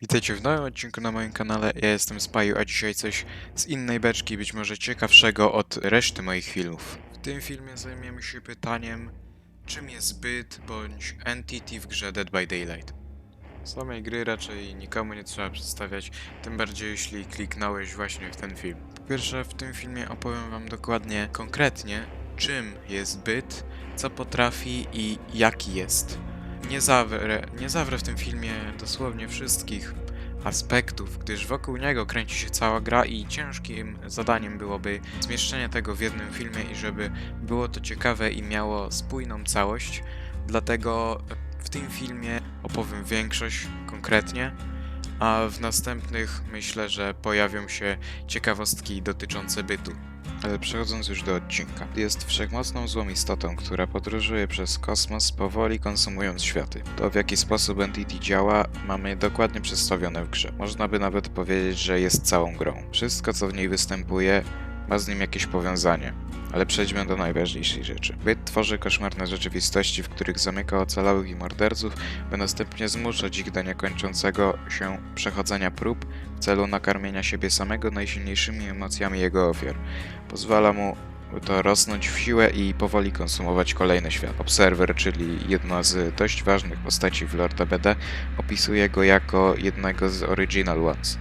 Witajcie w nowym odcinku na moim kanale. Ja jestem Spaju, a dzisiaj coś z innej beczki, być może ciekawszego od reszty moich filmów. W tym filmie zajmiemy się pytaniem, czym jest byt bądź entity w grze Dead by Daylight. Samej gry raczej nikomu nie trzeba przedstawiać, tym bardziej jeśli kliknąłeś właśnie w ten film. Po pierwsze, w tym filmie opowiem wam dokładnie, konkretnie, czym jest byt, co potrafi i jaki jest. Nie zawrę, nie zawrę w tym filmie dosłownie wszystkich aspektów, gdyż wokół niego kręci się cała gra i ciężkim zadaniem byłoby zmieszczenie tego w jednym filmie i żeby było to ciekawe i miało spójną całość. Dlatego w tym filmie opowiem większość konkretnie, a w następnych myślę, że pojawią się ciekawostki dotyczące bytu. Ale przechodząc już do odcinka. Jest wszechmocną złą istotą, która podróżuje przez kosmos, powoli konsumując światy. To w jaki sposób Entity działa, mamy dokładnie przedstawione w grze. Można by nawet powiedzieć, że jest całą grą. Wszystko, co w niej występuje, ma z nim jakieś powiązanie. Ale przejdźmy do najważniejszej rzeczy. Byt tworzy koszmarne rzeczywistości, w których zamyka ocalałych i morderców, by następnie zmuszać ich do niekończącego się przechodzenia prób w celu nakarmienia siebie samego najsilniejszymi emocjami jego ofiar. Pozwala mu to rosnąć w siłę i powoli konsumować kolejny świat. Observer, czyli jedna z dość ważnych postaci w Lorda BD, opisuje go jako jednego z Original Ones,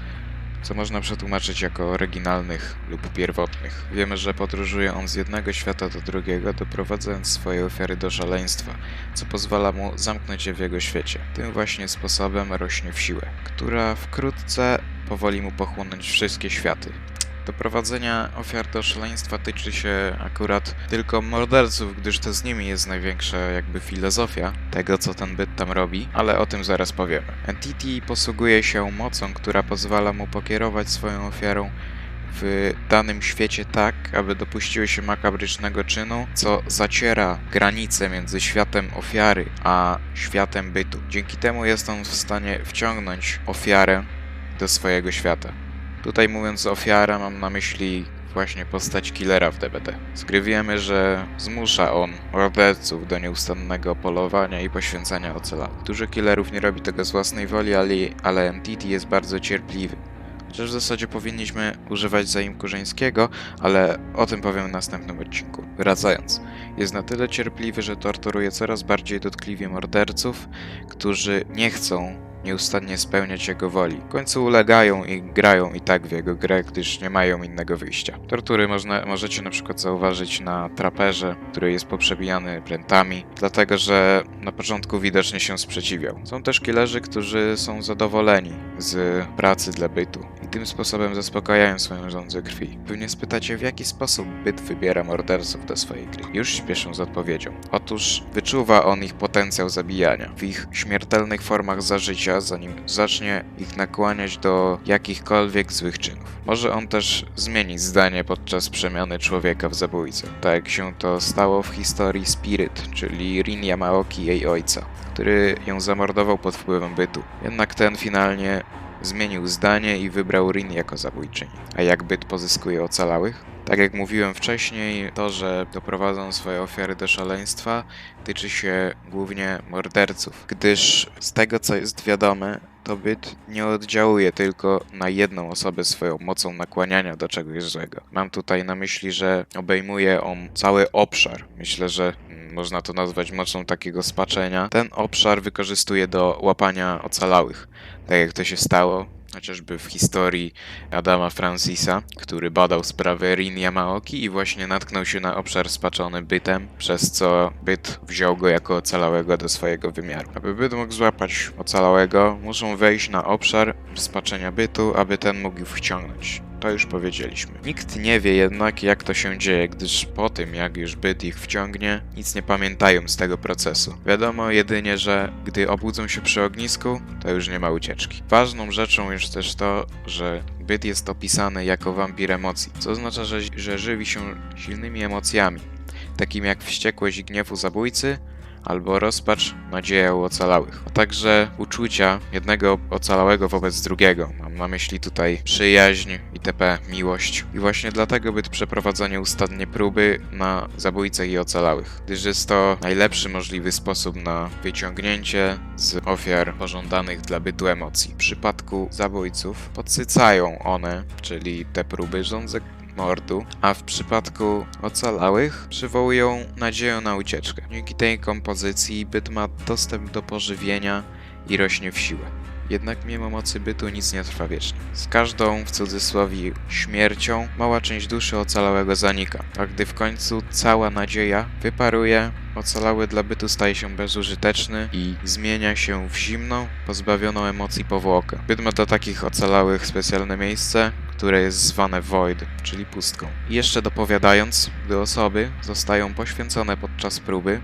co można przetłumaczyć jako oryginalnych lub pierwotnych. Wiemy, że podróżuje on z jednego świata do drugiego, doprowadzając swoje ofiary do szaleństwa, co pozwala mu zamknąć je w jego świecie. Tym właśnie sposobem rośnie w siłę, która wkrótce powoli mu pochłonąć wszystkie światy. Doprowadzenia ofiar do szaleństwa tyczy się akurat tylko morderców, gdyż to z nimi jest największa jakby filozofia tego, co ten byt tam robi, ale o tym zaraz powiemy. Entity posługuje się mocą, która pozwala mu pokierować swoją ofiarą w danym świecie tak, aby dopuściły się makabrycznego czynu, co zaciera granice między światem ofiary a światem bytu. Dzięki temu jest on w stanie wciągnąć ofiarę do swojego świata. Tutaj mówiąc ofiara, mam na myśli właśnie postać killera w DBD. Z że zmusza on morderców do nieustannego polowania i poświęcania ocalałych. Dużo killerów nie robi tego z własnej woli, ale, ale jest bardzo cierpliwy. Chociaż w zasadzie powinniśmy używać zaimku żeńskiego, ale o tym powiem w następnym odcinku. Wracając, jest na tyle cierpliwy, że torturuje coraz bardziej dotkliwie morderców, którzy nie chcą nieustannie spełniać jego woli. W końcu ulegają i grają i tak w jego grę, gdyż nie mają innego wyjścia. Tortury można, możecie na przykład zauważyć na traperze, który jest poprzebijany prętami, dlatego że na początku widocznie się sprzeciwiał. Są też killerzy, którzy są zadowoleni z pracy dla bytu i tym sposobem zaspokajają swoją żądzę krwi. Pewnie spytacie, w jaki sposób byt wybiera morderców do swojej gry. Już śpieszę z odpowiedzią. Otóż wyczuwa on ich potencjał zabijania w ich śmiertelnych formach za życia, zanim zacznie ich nakłaniać do jakichkolwiek złych czynów. Może on też zmienić zdanie podczas przemiany człowieka w zabójcę, tak jak się to stało w historii Spirit, czyli Rin Yamaoki jej ojca, który ją zamordował pod wpływem bytu. Jednak ten finalnie zmienił zdanie i wybrał Rin jako zabójczyni. A jak byt pozyskuje ocalałych? Tak jak mówiłem wcześniej, to, że doprowadzą swoje ofiary do szaleństwa, tyczy się głównie morderców, gdyż z tego co jest wiadome, to byt nie oddziałuje tylko na jedną osobę swoją mocą nakłaniania do czegoś złego. Mam tutaj na myśli, że obejmuje on cały obszar. Myślę, że mm, można to nazwać mocą takiego spaczenia. Ten obszar wykorzystuje do łapania ocalałych. Tak jak to się stało chociażby w historii Adama Francisa, który badał sprawę Rin Yamaoki i właśnie natknął się na obszar spaczony bytem, przez co byt wziął go jako ocalałego do swojego wymiaru. Aby byt mógł złapać ocalałego, muszą wejść na obszar spaczenia bytu, aby ten mógł wciągnąć. To już powiedzieliśmy. Nikt nie wie jednak, jak to się dzieje, gdyż po tym, jak już byt ich wciągnie, nic nie pamiętają z tego procesu. Wiadomo jedynie, że gdy obudzą się przy ognisku, to już nie ma ucieczki. Ważną rzeczą jest też to, że byt jest opisany jako wampir emocji, co oznacza, że, że żywi się silnymi emocjami, takimi jak wściekłość i gniew u zabójcy, albo rozpacz, nadzieja u ocalałych, a także uczucia jednego ocalałego wobec drugiego. Mam na myśli tutaj przyjaźń, itp., miłość. I właśnie dlatego byt przeprowadza nieustannie próby na zabójcę i ocalałych, gdyż jest to najlepszy możliwy sposób na wyciągnięcie z ofiar pożądanych dla bytu emocji. W przypadku zabójców podsycają one, czyli te próby rządzek mordu, a w przypadku ocalałych przywołują nadzieję na ucieczkę. Dzięki tej kompozycji byt ma dostęp do pożywienia i rośnie w siłę. Jednak mimo mocy bytu nic nie trwa wiecznie. Z każdą, w cudzysłowie, śmiercią mała część duszy ocalałego zanika, a gdy w końcu cała nadzieja wyparuje, ocalały dla bytu staje się bezużyteczny i zmienia się w zimną, pozbawioną emocji powłokę. Byt ma dla takich ocalałych specjalne miejsce, które jest zwane Void, czyli pustką. I jeszcze dopowiadając, gdy osoby zostają poświęcone podczas próby,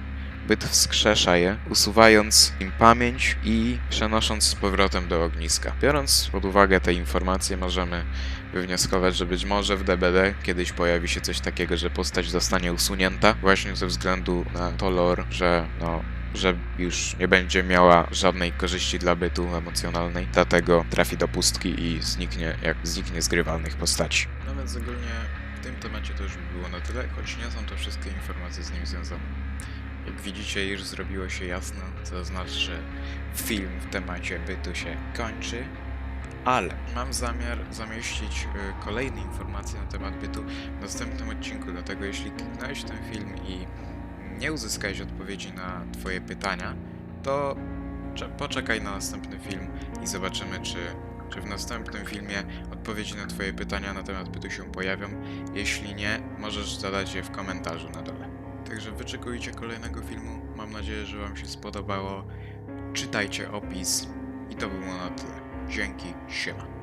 byt wskrzesza je, usuwając im pamięć i przenosząc z powrotem do ogniska. Biorąc pod uwagę te informacje, możemy wywnioskować, że być może w DBD kiedyś pojawi się coś takiego, że postać zostanie usunięta właśnie ze względu na to lore, że no że już nie będzie miała żadnej korzyści dla bytu emocjonalnej, dlatego trafi do pustki i zniknie, jak zniknie z grywalnych postaci. No więc ogólnie w tym temacie to już by było na tyle, choć nie są to wszystkie informacje z nim związane. Jak widzicie, już zrobiło się jasno, co znaczy, że film w temacie bytu się kończy, ale mam zamiar zamieścić y, kolejne informacje na temat bytu w następnym odcinku, dlatego jeśli kliknąłeś ten film i nie uzyskałeś odpowiedzi na Twoje pytania, to cze- poczekaj na następny film i zobaczymy, czy, czy w następnym filmie odpowiedzi na Twoje pytania na temat bytu się pojawią. Jeśli nie, możesz zadać je w komentarzu na dole. Także wyczekujcie kolejnego filmu. Mam nadzieję, że Wam się spodobało. Czytajcie opis i to by było na tyle. Dzięki, siema.